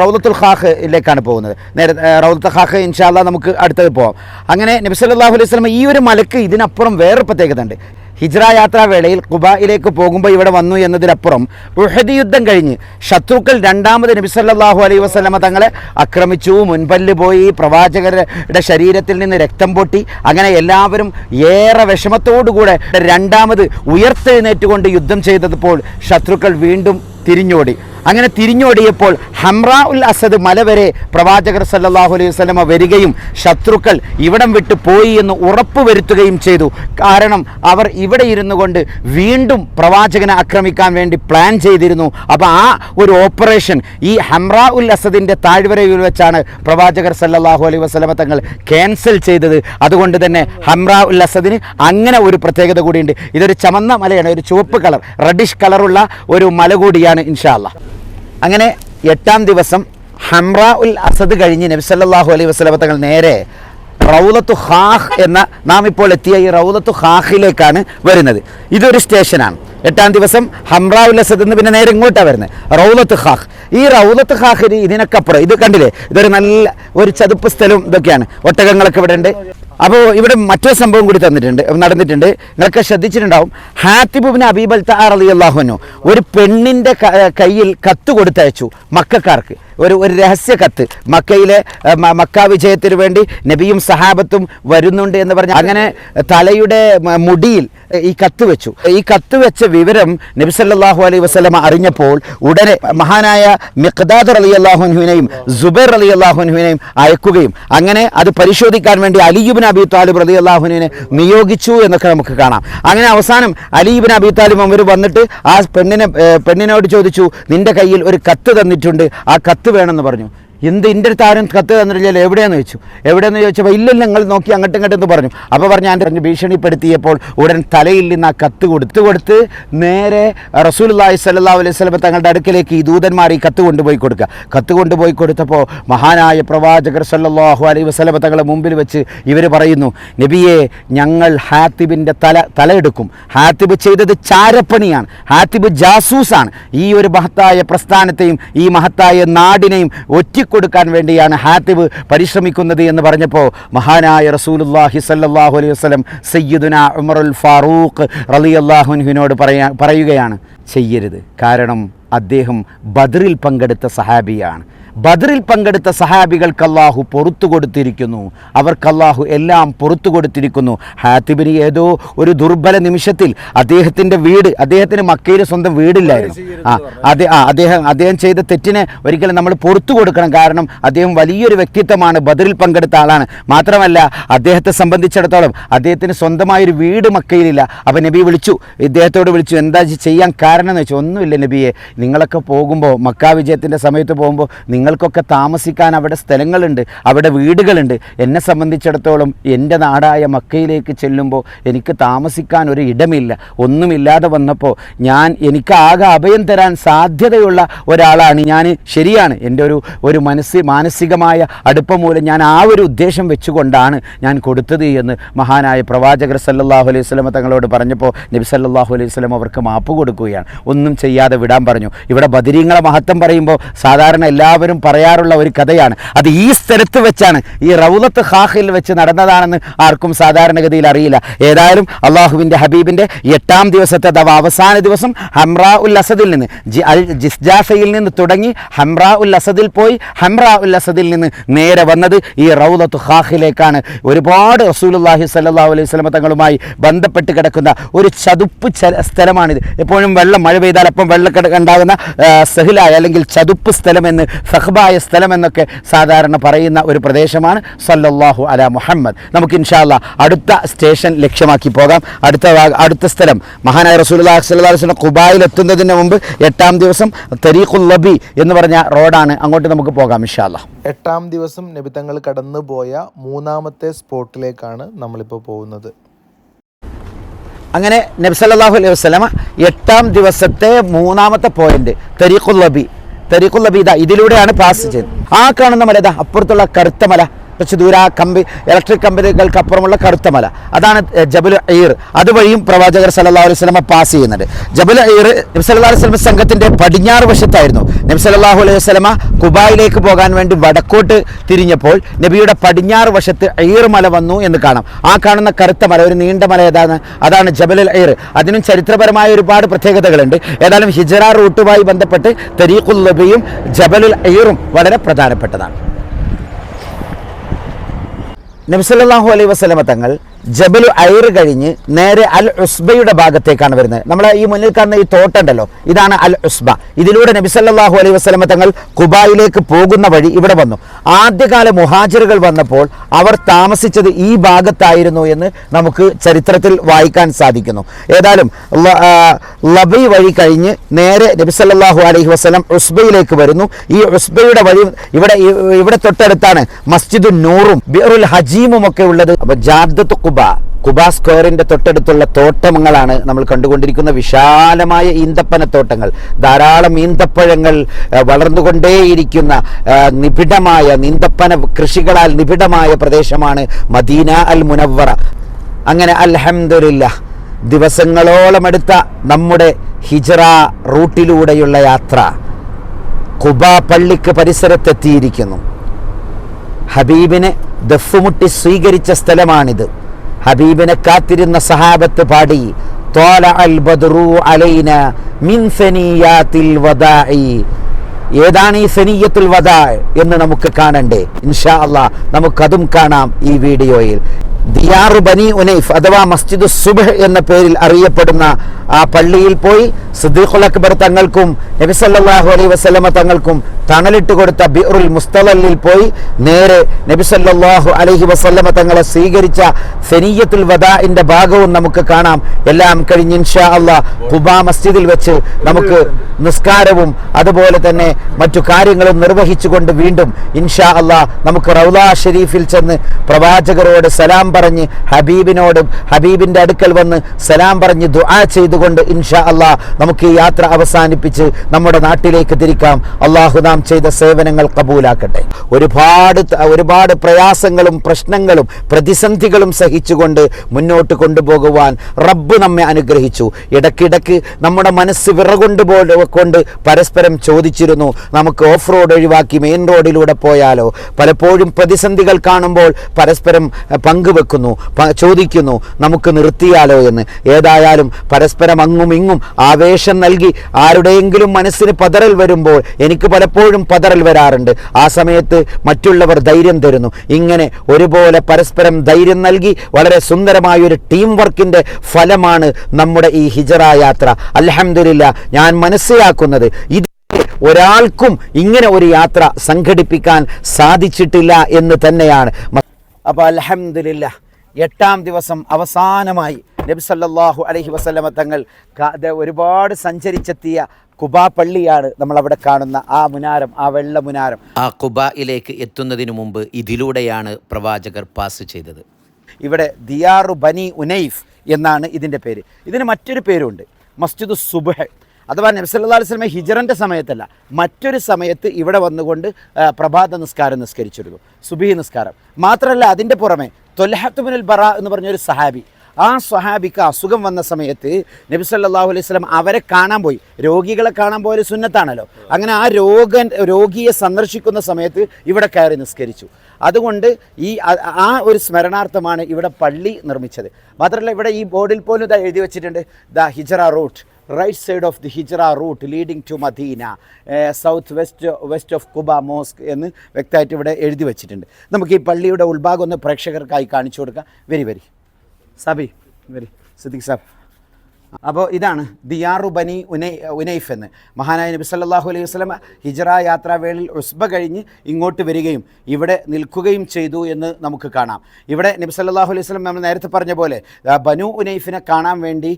റൗലത്തുൽ ഖാഖിലേക്കാണ് പോകുന്നത്. നേരെ റൗലത്തു റൗലത്ത് ഖാഖ് ഇൻഷാല്ലാ നമുക്ക് അടുത്തത് പോവാം. അങ്ങനെ നബി സല്ലല്ലാഹു അലൈഹി വസ്ലമ ഈ ഒരു മലക്ക് ഇതിനപ്പുറം വേറെ പ്രത്യേകത ഉണ്ട് ഹിജ്ര യാത്രാ വേളയിൽ കുബായിലേക്ക് പോകുമ്പോൾ ഇവിടെ വന്നു എന്നതിനപ്പുറം ഉഹദ് യുദ്ധം കഴിഞ്ഞ് ശത്രുക്കൾ രണ്ടാമത് നബി സല്ലല്ലാഹു അലൈഹി വസല്ലമ തങ്ങളെ ആക്രമിച്ചു മുൻപല്ല് പോയി പ്രവാചകരുടെ ശരീരത്തിൽ നിന്ന് രക്തം പൊട്ടി അങ്ങനെ എല്ലാവരും ഏറെ വിഷമത്തോടുകൂടെ രണ്ടാമത് ഉയർത്തെഴുന്നേറ്റുകൊണ്ട് യുദ്ധം ചെയ്തപ്പോൾ ശത്രുക്കൾ വീണ്ടും തിരിഞ്ഞോടി. അങ്ങനെ തിരിഞ്ഞോടിയപ്പോൾ ഹംറ ഉൽ അസദ് മല വരെ പ്രവാചകർ സല്ലാഹു അലൈഹി വസല്ലമ വരികയും ശത്രുക്കൾ ഇവിടം വിട്ട് പോയി എന്ന് ഉറപ്പ് വരുത്തുകയും ചെയ്തു. കാരണം അവർ ഇവിടെ ഇരുന്നു കൊണ്ട് വീണ്ടും പ്രവാചകനെ ആക്രമിക്കാൻ വേണ്ടി പ്ലാൻ ചെയ്തിരുന്നു. അപ്പോൾ ആ ഒരു ഓപ്പറേഷൻ ഈ ഹംറ ഉൽ അസദിന്റെ താഴ്വരയിൽ വെച്ചാണ് പ്രവാചകർ സല്ലാഹു അലൈഹി വസ്ലമ തങ്ങൾ ക്യാൻസൽ ചെയ്തത്. അതുകൊണ്ട് തന്നെ ഹംറ ഉൽ അസദിന് അങ്ങനെ ഒരു പ്രത്യേകത കൂടിയുണ്ട്. ഇതൊരു ചമന്ന മലയാണ് ഒരു ചുവപ്പ് കളർ റെഡിഷ് കളറുള്ള ഒരു മല കൂടിയാണ് ഇൻഷാ അല്ലാ അങ്ങനെ എട്ടാം ദിവസം ഹംറ ഉൽ അസദ് കഴിഞ്ഞ് നബി സല്ലല്ലാഹു അലൈഹി വസല്ലമ തങ്ങൾ നേരെ റൗലത്തു ഹാഹ് എന്ന നാം ഇപ്പോൾ എത്തിയ ഈ റൗലത്തു ഹാഹിലേക്കാണ് വരുന്നത്. ഇതൊരു സ്റ്റേഷനാണ്. എട്ടാം ദിവസം ഹംറ ഉൽ അസദ് എന്ന് പിന്നെ നേരെ ഇങ്ങോട്ടാണ് വരുന്നത്. റൗലത്ത് ഹാഹ് ഈ റൗലത്ത് ഹാഹിന് ഇതിനൊക്കെ അപ്പുറം. ഇത് കണ്ടില്ലേ? ഇതൊരു നല്ല ഒരു ചതുപ്പ് സ്ഥലവും ഇതൊക്കെയാണ്. ഒട്ടകങ്ങളൊക്കെ ഇവിടെ ഉണ്ട് അപ്പോൾ ഇവിടെ മറ്റൊരു സംഭവം കൂടി തന്നിട്ടുണ്ട് നടന്നിട്ടുണ്ട്. നിങ്ങൾക്ക് ശ്രദ്ധിച്ചിട്ടുണ്ടാവും. ഹാത്തിബുബിന് അബീബൽ അലി അള്ളാഹുനു ഒരു പെണ്ണിന്റെ കയ്യിൽ കത്ത് കൊടുത്തയച്ചു മക്കാർക്ക്. ഒരു ഒരു രഹസ്യ കത്ത്. മക്കയിലെ മക്ക വിജയത്തിന് വേണ്ടി നബിയും സഹാബത്തും വരുന്നുണ്ട് എന്ന് പറഞ്ഞ് അങ്ങനെ തലയുടെ മുടിയിൽ ഈ കത്ത് വെച്ചു. ഈ കത്ത് വെച്ച വിവരം നബി സല്ലാഹു അലൈഹി വസല്ലമ അറിഞ്ഞപ്പോൾ ഉടനെ മഹാനായ മിഖ്ദാദ് അലി അള്ളാഹുനുവിനെയും ജുബൈർ അലി അള്ളാഹുനുവിനെയും അയക്കുകയും അങ്ങനെ അത് പരിശോധിക്കാൻ വേണ്ടി Ali ibn Abi Talib Ali അള്ളാഹുനുവിനെ നിയോഗിച്ചു എന്നൊക്കെ നമുക്ക് കാണാം. അങ്ങനെ അവസാനം അലിയുബിൻ അബി താലിബ് അവർ വന്നിട്ട് ആ പെണ്ണിനെ പെണ്ണിനോട് ചോദിച്ചു നിന്റെ കയ്യിൽ ഒരു കത്ത് തന്നിട്ടുണ്ട്. ആ കത്ത് വേണമെന്ന് പറഞ്ഞു. എന്ത് എന്റെ അടുത്ത് ആരും കത്ത് തന്നിട്ടില്ല എവിടെയെന്ന് ചോദിച്ചു. എവിടെയെന്ന് ചോദിച്ചപ്പോൾ ഇല്ലല്ല ഞങ്ങൾ നോക്കി അങ്ങോട്ടും ഇങ്ങോട്ടും എന്ന് പറഞ്ഞു. അപ്പോൾ പറഞ്ഞു ഞാൻ പറഞ്ഞു ഭീഷണിപ്പെടുത്തിയപ്പോൾ ഉടൻ തലയിൽ നിന്ന് ആ കത്ത് കൊടുത്തു കൊടുത്ത് നേരെ റസൂലുള്ളാഹി സല്ലാ അലൈഹി വസല്ലം തങ്ങളുടെ അടുക്കലേക്ക് ഈ ദൂതന്മാർ ഈ കത്ത് കൊണ്ടുപോയി കൊടുക്കുക. കത്ത് കൊണ്ടുപോയി കൊടുത്തപ്പോൾ മഹാനായ പ്രവാചകർ സല്ലാഹു അലൈഹി വസ്ലമ തങ്ങളുടെ മുമ്പിൽ വെച്ച് ഇവർ പറയുന്നു നബിയെ ഞങ്ങൾ ഹാത്തിബിന്റെ തല തലയെടുക്കും ഹാത്തിബ് ചെയ്തത് ചാരപ്പണിയാണ്. ഹാത്തിബ് ജാസൂസാണ്. ഈ ഒരു മഹത്തായ പ്രസ്ഥാനത്തെയും ഈ മഹത്തായ നാടിനെയും ഒറ്റിക്കൊടുക്കാൻ വേണ്ടിയാണ് ഹാത്തിബ് പരിശ്രമിക്കുന്നത് എന്ന് പറഞ്ഞപ്പോൾ മഹാനായ റസൂലുല്ലാഹി സല്ലാഹു അലൈഹി വസ്ലം സയ്യിദുന ഉമറുൽ ഫാറൂഖ് റലി പറയാ പറയുകയാണ് ചെയ്യരുത്. കാരണം അദ്ദേഹം ബദറിൽ പങ്കെടുത്ത സഹാബിയാണ്. ബദറിൽ പങ്കെടുത്ത സഹാബികൾക്ക് അള്ളാഹു പുറത്തു കൊടുത്തിരിക്കുന്നു. അവർക്ക് അള്ളാഹു എല്ലാം പുറത്തു കൊടുത്തിരിക്കുന്നു. ഹാത്തിബിന് ഏതോ ഒരു ദുർബല നിമിഷത്തിൽ അദ്ദേഹത്തിന്റെ വീട് അദ്ദേഹത്തിന് മക്കയിൽ സ്വന്തം വീടില്ലായിരുന്നു. ആ അതെ ആ അദ്ദേഹം അദ്ദേഹം ചെയ്ത തെറ്റിനെ ഒരിക്കലും നമ്മൾ പുറത്തു കൊടുക്കണം. കാരണം അദ്ദേഹം വലിയൊരു വ്യക്തിത്വമാണ് ബദറിൽ പങ്കെടുത്ത ആളാണ്. മാത്രമല്ല അദ്ദേഹത്തെ സംബന്ധിച്ചിടത്തോളം അദ്ദേഹത്തിന് സ്വന്തമായൊരു വീട് മക്കയിലില്ല. അപ്പം നബി വിളിച്ചു ഇദ്ദേഹത്തോട് വിളിച്ചു എന്താ ചെയ്യാൻ കാരണം എന്ന് വെച്ചാൽ ഒന്നുമില്ല നബിയെ നിങ്ങളൊക്കെ പോകുമ്പോൾ മക്കാ വിജയത്തിന്റെ സമയത്ത് പോകുമ്പോൾ നിങ്ങൾക്കൊക്കെ താമസിക്കാൻ അവിടെ സ്ഥലങ്ങളുണ്ട് അവിടെ വീടുകളുണ്ട്. എന്നെ സംബന്ധിച്ചിടത്തോളം എന്റെ നാടായ മക്കയിലേക്ക് ചെല്ലുമ്പോൾ എനിക്ക് താമസിക്കാൻ ഒരു ഇടമില്ല. ഒന്നുമില്ലാതെ വന്നപ്പോൾ ഞാൻ എനിക്ക് ആകെ അഭയം തരാൻ സാധ്യതയുള്ള ഒരാളാണ്. ഞാൻ ശരിയാണ്. എന്റെ ഒരു ഒരു മനസ്സ് മാനസികമായ അടുപ്പം മൂലം ഞാൻ ആ ഒരു ഉദ്ദേശം വെച്ചുകൊണ്ടാണ് ഞാൻ കൊടുത്തത് എന്ന് മഹാനായ പ്രവാചകർ സല്ലാഹു അലൈഹി സ്വലമ തങ്ങളോട് പറഞ്ഞപ്പോൾ നബി സല്ലാഹു അലൈഹി സ്വലം അവർക്ക് മാപ്പ് കൊടുക്കുകയാണ്. ഒന്നും ചെയ്യാതെ വിടാൻ പറഞ്ഞു. ഇവിടെ ബദിരീങ്ങളെ മഹത്വം പറയുമ്പോൾ സാധാരണ എല്ലാവരും പറയാറുള്ള ഒരു കഥയാണ്. അത് ഈ സ്ഥലത്ത് വെച്ചാണ്. ഈ റൗലത്ത് ഹാഹിൽ വെച്ച് നടന്നതാണെന്ന് ആർക്കും സാധാരണഗതിയിൽ അറിയില്ല. ഏതായാലും അള്ളാഹുവിന്റെ ഹബീബിന്റെ എട്ടാം ദിവസത്തെ അഥവാ അവസാന ദിവസം ഹംറ ഉൽ അസദിൽ നിന്ന് അൽ ജിസ്ജാഫയിൽ നിന്ന് തുടങ്ങി ഹംറ ഉൽ അസദിൽ പോയി. ഹംറ ഉൽ അസദിൽ നിന്ന് നേരെ വന്നത് ഈ റൗലത്ത് ഹാഹിലേക്കാണ് ഒരുപാട് റസൂലുള്ളാഹി സല്ലാ അലൈഹി സ്വലമ തങ്ങളുമായി ബന്ധപ്പെട്ട് കിടക്കുന്ന ഒരു ചതുപ്പ് സ്ഥലമാണിത്. എപ്പോഴും വെള്ളം മഴ പെയ്താൽ അപ്പം വെള്ളക്കെട്ട് ഉണ്ടാകുന്ന സഹിലായ അല്ലെങ്കിൽ ചതുപ്പ് സ്ഥലമെന്ന് സഹബായ സ്ഥലമെന്നൊക്കെ സാധാരണ പറയുന്ന ഒരു പ്രദേശമാണ്. സല്ലല്ലാഹു അല മുഹമ്മദ്. നമുക്ക് ഇൻഷാല്ല അടുത്ത സ്റ്റേഷൻ ലക്ഷ്യമാക്കി പോകാം. അടുത്ത അടുത്ത സ്ഥലം. മഹാനായ റസൂലുള്ളാഹി സ്വല്ലല്ലാഹു അലൈഹി വസല്ലം ഖുബായിൽ എത്തുന്നതിന് മുമ്പ് എട്ടാം ദിവസം തരീഖുൽ ലബി എന്ന് പറഞ്ഞ റോഡാണ്. അങ്ങോട്ട് നമുക്ക് പോകാം ഇൻഷാല്ല എട്ടാം ദിവസം നബിത്തങ്ങൾ കടന്നു പോയ മൂന്നാമത്തെ സ്പോട്ടിലേക്കാണ് നമ്മളിപ്പോൾ പോകുന്നത്. അങ്ങനെ നബ്സല്ലാഹു അലൈഹി വസ്ലമ എട്ടാം ദിവസത്തെ മൂന്നാമത്തെ പോയിന്റ് തരീഖുൽ ലബി തരീഖുൽ ബീത ഇതിലൂടെയാണ് പാസ് ചെയ്തത്. ആ കാണുന്ന മല അപ്പുറത്തുള്ള കറുത്ത മല. കുറച്ച് ദൂര കമ്പി ഇലക്ട്രിക് കമ്പനികൾക്ക് അപ്പുറമുള്ള കറുത്ത മല. അതാണ് ജബുൽ ഈർ. അതുവഴിയും പ്രവാചകർ സല്ലല്ലാഹു അലൈഹി സ്വലമ പാസ് ചെയ്യുന്നുണ്ട്. ജബുൽ ഈർ നബി സല്ലല്ലാഹു അലൈഹി വസല്ലമ സംഘത്തിന്റെ പടിഞ്ഞാറ് വശത്തായിരുന്നു. നബി സല്ലല്ലാഹു അലൈഹി വസല്ലമ കുബായിലേക്ക് പോകാൻ വേണ്ടി വടക്കോട്ട് തിരിഞ്ഞപ്പോൾ നബിയുടെ പടിഞ്ഞാറ് വശത്ത് ഈർ മല വന്നു എന്ന് കാണാം. ആ കാണുന്ന കറുത്ത മല ഒരു നീണ്ട മല ഏതാണ്? അതാണ് ജബൽ ഈർ. അതിനും ചരിത്രപരമായ ഒരുപാട് പ്രത്യേകതകളുണ്ട്. ഏതായാലും ഹിജറ റൂട്ടുമായി ബന്ധപ്പെട്ട് തരീഖുൽ നബിയും ജബലുൽ ഈറും വളരെ പ്രധാനപ്പെട്ടതാണ്. നബിസല്ലാഹു അലൈഹി വസ്ലമ തങ്ങൾ ജബലു ഐർ കഴിഞ്ഞ് നേരെ അൽ ഉസ്ബയുടെ ഭാഗത്തേക്കാണ് വരുന്നത്. നമ്മളെ ഈ മുന്നിൽ കാണുന്ന ഈ തോട്ടുണ്ടല്ലോ ഇതാണ് അൽ ഉസ്ബ. ഇതിലൂടെ നബി സല്ലല്ലാഹു അലൈഹി വസ്ലമ തങ്ങൾ കുബായിലേക്ക് പോകുന്ന വഴി ഇവിടെ വന്നു. ആദ്യകാല മുഹാജിറുകൾ വന്നപ്പോൾ അവർ താമസിച്ചത് ഈ ഭാഗത്തായിരുന്നു എന്ന് നമുക്ക് ചരിത്രത്തിൽ വായിക്കാൻ സാധിക്കുന്നു. ഏതായാലും ലബി വഴി കഴിഞ്ഞ് നേരെ നബി സല്ലല്ലാഹു അലൈഹി വസ്ലം ഉസ്ബയിലേക്ക് വരുന്നു. ഈ ഉസ്ബയുടെ വഴി ഇവിടെ ഇവിടെ തൊട്ടടുത്താണ് മസ്ജിദുൻ നൂറും ബിറുൽ ഹജീമും ഒക്കെ ഉള്ളത് അപ്പോൾ ജാദ്ദത്ത് കുബ കുബ സ്ക്വയറിന്റെ തൊട്ടടുത്തുള്ള തോട്ടങ്ങളാണ് നമ്മൾ കണ്ടുകൊണ്ടിരിക്കുന്ന വിശാലമായ ഈന്തപ്പനത്തോട്ടങ്ങൾ ധാരാളം ഈന്തപ്പഴങ്ങൾ വളർന്നുകൊണ്ടേയിരിക്കുന്ന നിബിഡമായ ഈന്തപ്പന കൃഷികളാൽ നിബിഡമായ പ്രദേശമാണ് മദീന അൽ മുനവറ അങ്ങനെ അൽഹംദുലില്ല ദിവസങ്ങളോളം എടുത്ത നമ്മുടെ ഹിജറ റൂട്ടിലൂടെയുള്ള യാത്ര കുബ പള്ളിക്ക് പരിസരത്തെത്തിയിരിക്കുന്നു. ഹബീബിനെ ദഫുമുട്ടി സ്വീകരിച്ച സ്ഥലമാണിത്. ഹബീബിനെ കാത്തിരുന്ന സഹാബത്ത് പാടി തോല അൽ ബദ്റു അലൈന മിൻ വദാഇ." ഏതാണ് ഈ സനീയത്തുൽ വദാ എന്ന് നമുക്ക് കാണണ്ടേ ഇൻഷാ അള്ളാ നമുക്കതും കാണാം ഈ വീഡിയോയിൽ ദിയാറു ബനി ഉനൈഫ് അഥവാ മസ്ജിദ് സുബ് എന്ന പേരിൽ അറിയപ്പെടുന്ന ആ പള്ളിയിൽ പോയി സിദ്ദീഖുൽ അക്ബർ തങ്ങൾക്കും നബി സല്ലല്ലാഹു അലൈഹി വസല്ലമ തങ്ങൾക്കും തണലിട്ട് കൊടുത്ത ബിറുൽ മുസ്തലിൽ പോയി നേരെ നബി സല്ലല്ലാഹു അലൈഹി വസല്ലമ തങ്ങളെ സ്വീകരിച്ച ഫെനിയത്തുൽ വദാഇന്റെ ഭാഗവും നമുക്ക് കാണാം. എല്ലാം കഴിഞ്ഞ് ഇൻഷാ അള്ളാ ഖുബ മസ്ജിദിൽ വെച്ച് നമുക്ക് നിസ്കാരവും അതുപോലെ തന്നെ മറ്റു കാര്യങ്ങളും നിർവഹിച്ചുകൊണ്ട് വീണ്ടും ഇൻഷാ അള്ളാ നമുക്ക് റൗലാ ഷെരീഫിൽ ചെന്ന് പ്രവാചകരോട് സലാം പറഞ്ഞ് ഹബീബിനോടും ഹബീബിന്റെ അടുക്കൽ വന്ന് സലാം പറഞ്ഞ് ദുആ ചെയ്തുകൊണ്ട് ഇൻഷാ അള്ളാ നമുക്ക് ഈ യാത്ര അവസാനിപ്പിച്ച് നമ്മുടെ നാട്ടിലേക്ക് തിരിക്കാം. അള്ളാഹു നാം ചെയ്ത സേവനങ്ങൾ കബൂലാക്കട്ടെ. ഒരുപാട് ഒരുപാട് പ്രയാസങ്ങളും പ്രശ്നങ്ങളും പ്രതിസന്ധികളും സഹിച്ചുകൊണ്ട് മുന്നോട്ട് കൊണ്ടുപോകുവാൻ റബ്ബ് നമ്മെ അനുഗ്രഹിച്ചു. ഇടയ്ക്കിടയ്ക്ക് നമ്മുടെ മനസ്സ് വിറകൊണ്ട് കൊണ്ട് പരസ്പരം ചോദിച്ചിരുന്നു നമുക്ക് ഓഫ് റോഡ് ഒഴിവാക്കി മെയിൻ റോഡിലൂടെ പോയാലോ? പലപ്പോഴും പ്രതിസന്ധികൾ കാണുമ്പോൾ പരസ്പരം അഹ്, പങ്കുവെക്കുന്നു ചോദിക്കുന്നു നമുക്ക് നിർത്തിയാലോ എന്ന്. ഏതായാലും പരസ്പരം അങ്ങും ഇങ്ങും ആവേശം നൽകി ആരുടെയെങ്കിലും മനസ്സിന് പതറൽ വരുമ്പോൾ എനിക്ക് പലപ്പോഴും പതറൽ വരാറുണ്ട്. ആ സമയത്ത് മറ്റുള്ളവർ ധൈര്യം തരുന്നു. ഇങ്ങനെ ഒരുപോലെ പരസ്പരം ധൈര്യം നൽകി വളരെ സുന്ദരമായ ഒരു ടീം വർക്കിന്റെ ഫലമാണ് നമ്മുടെ ഈ ഹിജറ യാത്ര. അലഹമില്ല ഞാൻ മനസ്സിലാക്കുന്നത് ഇത് ഒരാൾക്കും ഇങ്ങനെ ഒരു യാത്ര സംഘടിപ്പിക്കാൻ സാധിച്ചിട്ടില്ല എന്ന് തന്നെയാണ്. അപ്പോൾ അലഹമില്ല എട്ടാം ദിവസം അവസാനമായി നബി സല്ലല്ലാഹു അലൈഹി വസല്ലമ തങ്ങൾ ഒരുപാട് സഞ്ചരിച്ചെത്തിയ കുബാ പള്ളിയാണ് നമ്മൾ അവിടെ കാണുന്ന ആ മുനാരം ആ വെള്ള മുനാരം. ആ കുബയിലേക്ക് എത്തുന്നതിന് മുമ്പ് ഇതിലൂടെയാണ് പ്രവാചകർ പാസ് ചെയ്തത്. ഇവിടെ ദിയാറു ബനി ഉനൈഫ് എന്നാണ് ഇതിന്റെ പേര്. ഇതിന് മറ്റൊരു പേരുണ്ട് മസ്ജിദ് സുബഹ്. അഥവാ നബി സല്ലല്ലാഹു അലൈഹി സ്വലമെ ഹിജറന്റെ സമയത്തല്ല മറ്റൊരു സമയത്ത് ഇവിടെ വന്നുകൊണ്ട് പ്രഭാത നിസ്കാരം നിസ്കരിച്ചിരുന്നു. സുബഹി നിസ്കാരം. മാത്രമല്ല അതിന്റെ പുറമെ തൊലഹത്തുബിനുൽ ബറ എന്ന് പറഞ്ഞൊരു സഹാബി ആ സ്വഹാബിക്ക് അസുഖം വന്ന സമയത്ത് നബി സല്ലാഹു അലൈഹി വസല്ലം അവരെ കാണാൻ പോയി. രോഗികളെ കാണാൻ പോയൊരു സുന്നത്താണല്ലോ. അങ്ങനെ ആ രോഗൻ രോഗിയെ സന്ദർശിക്കുന്ന സമയത്ത് ഇവിടെ കയറി നിസ്കരിച്ചു. അതുകൊണ്ട് ഈ ആ ഒരു സ്മരണാർത്ഥമാണ് ഇവിടെ പള്ളി നിർമ്മിച്ചത്. മാത്രമല്ല ഇവിടെ ഈ ബോർഡിൽ പോലും ഇതാ എഴുതി വെച്ചിട്ടുണ്ട്. The Hijra route. Right side of the Hijra route leading to Medina south west west of Quba mosque എന്ന് വ്യക്തമായിട്ട് ഇവിടെ എഴുതി വെച്ചിട്ടുണ്ട്. നമുക്ക് ഈ പള്ളിയുടെ ഉൾഭാഗം ഒന്ന് പ്രേക്ഷകർക്കായി കാണിച്ചു കൊടുക്കാം. Very very. സബി വെരി. സിദ്ദിഖ് സാബ്. അപ്പോൾ ഇതാണ് ദിയാറു ബനി ഉനൈ ഉനൈഫ് എന്ന്. മഹാനായ നബി സല്ലാഹു അലൈഹി വസല്ലമ ഹിജറ യാത്രാവേളയിൽ ഉസ്ബ കഴിഞ്ഞ് ഇങ്ങോട്ട് വരികയും ഇവിടെ നിൽക്കുകയും ചെയ്തു എന്ന് നമുക്ക് കാണാം. ഇവിടെ നബി സല്ലാഹു അലൈഹി വസ്ലം നമ്മൾ നേരത്തെ പറഞ്ഞ പോലെ ബനു ഉനൈഫിനെ കാണാൻ വേണ്ടി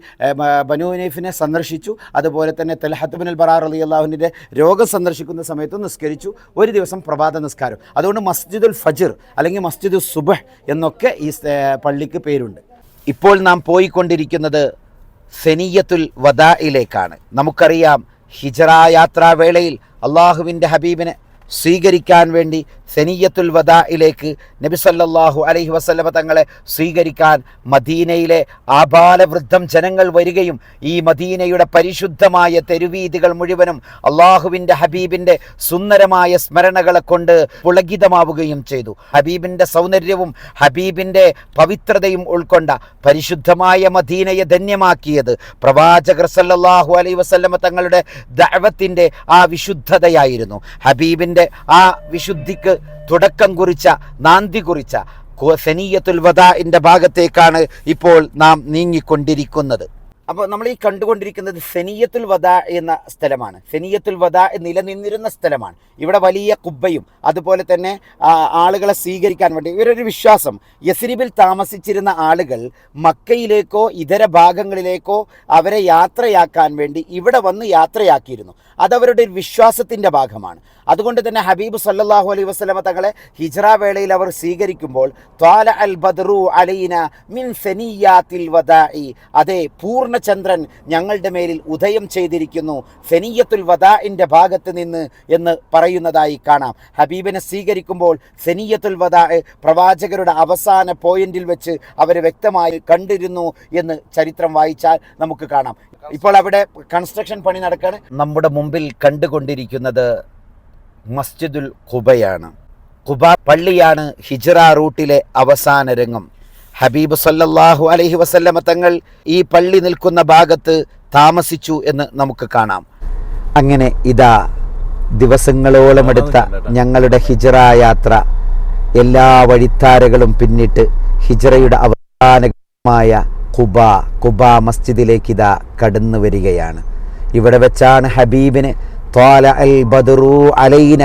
ബനു ഉനൈഫിനെ സന്ദർശിച്ചു. അതുപോലെ തന്നെ തലഹത്ത് ബിൻ ബറാർ അലി അള്ളാഹുവിന്റെ രോഗം സന്ദർശിക്കുന്ന സമയത്ത് നിസ്കരിച്ചു. ഒരു ദിവസം പ്രഭാത നിസ്കാരം. അതുകൊണ്ട് മസ്ജിദുൽ ഫജിർ അല്ലെങ്കിൽ മസ്ജിദുൽ സുബഹ് എന്നൊക്കെ ഈ പള്ളിക്ക് പേരുണ്ട്. ഇപ്പോൾ നാം പോയിക്കൊണ്ടിരിക്കുന്നത് സെനിയത്തുൽ വദായിലേക്കാണ് നമുക്കറിയാം ഹിജറ യാത്രാവേളയിൽ അള്ളാഹുവിന്റെ ഹബീബിനെ സ്വീകരിക്കാൻ വേണ്ടി സെനിയത്തുൽ വദായിലേക്ക് നബി സല്ലല്ലാഹു അലൈഹി വസല്ലമ തങ്ങളെ സ്വീകരിക്കാൻ മദീനയിലെ ആബാലവൃദ്ധം ജനങ്ങൾ വരികയും ഈ മദീനയുടെ പരിശുദ്ധമായ തെരുവീതികൾ മുഴുവനും അള്ളാഹുവിന്റെ ഹബീബിന്റെ സുന്ദരമായ സ്മരണകളെ കൊണ്ട് പുളകിതമാവുകയും ചെയ്തു. ഹബീബിന്റെ സൗന്ദര്യവും ഹബീബിന്റെ പവിത്രതയും ഉൾക്കൊണ്ട പരിശുദ്ധമായ മദീനയെ ധന്യമാക്കിയത് പ്രവാചകർ സല്ലാഹു അലൈഹി വസല്ലമ തങ്ങളുടെ ദൈവത്തിന്റെ ആ വിശുദ്ധതയായിരുന്നു. ഹബീബിന്റെ ആ വിശുദ്ധിക്ക് തുടക്കം കുറിച്ച നാന്തി കുറിച്ച സെനീയത്തുൽ വദാഇന്റെ ഭാഗത്തേക്കാണ് ഇപ്പോൾ നാം നീങ്ങിക്കൊണ്ടിരിക്കുന്നത്. അപ്പോൾ നമ്മൾ ഈ കണ്ടുകൊണ്ടിരിക്കുന്നത് സെനിയത്തുൽ വദാ എന്ന സ്ഥലമാണ്. സെനിയത്തുൽ വദാ നിലനിന്നിരുന്ന സ്ഥലമാണ്. ഇവിടെ വലിയ കുബ്ബയും അതുപോലെ തന്നെ ആളുകളെ സ്വീകരിക്കാൻ വേണ്ടി. ഇവരൊരു വിശ്വാസം. യസ്രിബിൽ താമസിച്ചിരുന്ന ആളുകൾ മക്കയിലേക്കോ ഇതര ഭാഗങ്ങളിലേക്കോ അവരെ യാത്രയാക്കാൻ വേണ്ടി ഇവിടെ വന്ന് യാത്രയാക്കിയിരുന്നു. അതവരുടെ ഒരു വിശ്വാസത്തിന്റെ ഭാഗമാണ്. അതുകൊണ്ട് തന്നെ ഹബീബ് സല്ലാഹു അലൈ വസ്ലമ തങ്ങളെ ഹിജ്റ വേളയിൽ അവർ സ്വീകരിക്കുമ്പോൾ ത്വാല അൽ ബദ്റു അലൈന മിൻ സനിയാത്തിൽ വദാഇ. അതെ പൂർണചന്ദ്രൻ ഞങ്ങളുടെ മേലിൽ ഉദയം ചെയ്തിരിക്കുന്നു. സെനിയത്തുൽ വദാഇന്റെ ഭാഗത്ത് നിന്ന് എന്ന് പറയുന്നതായി കാണാം. ഹബീബിനെ സ്വീകരിക്കുമ്പോൾ സെനിയത്തുൽ വദാ പ്രവാചകരുടെ അവസാന പോയിന്റിൽ വെച്ച് അവർ വ്യക്തമായി കണ്ടിരുന്നു എന്ന് ചരിത്രം വായിച്ചാൽ നമുക്ക് കാണാം. ഇപ്പോൾ അവിടെ കൺസ്ട്രക്ഷൻ പണി നടക്കാണ്. നമ്മുടെ മുമ്പിൽ കണ്ടുകൊണ്ടിരിക്കുന്നത് മസ്ജിദുൽ ഖുബയാണ്. ഖുബ പള്ളിയാണ് ഹിജറ റൂട്ടിലെ അവസാന രംഗം. ഹബീബ് സല്ലല്ലാഹു അലഹി വസല്ലമ തങ്ങൾ ഈ പള്ളി നിൽക്കുന്ന ഭാഗത്ത് താമസിച്ചു എന്ന് നമുക്ക് കാണാം. അങ്ങനെ ഇതാ ദിവസങ്ങളോളം എടുത്ത ഞങ്ങളുടെ ഹിജറ യാത്ര എല്ലാ വഴിത്താരകളും പിന്നിട്ട് ഹിജറയുടെ അവസാനമായ കുബ കുബ മസ്ജിദിലേക്ക് ഇതാ കടന്നു വരികയാണ്. ഇവിടെ വെച്ചാണ് ഹബീബിന് ത്വാല അൽ ബദറു അലൈന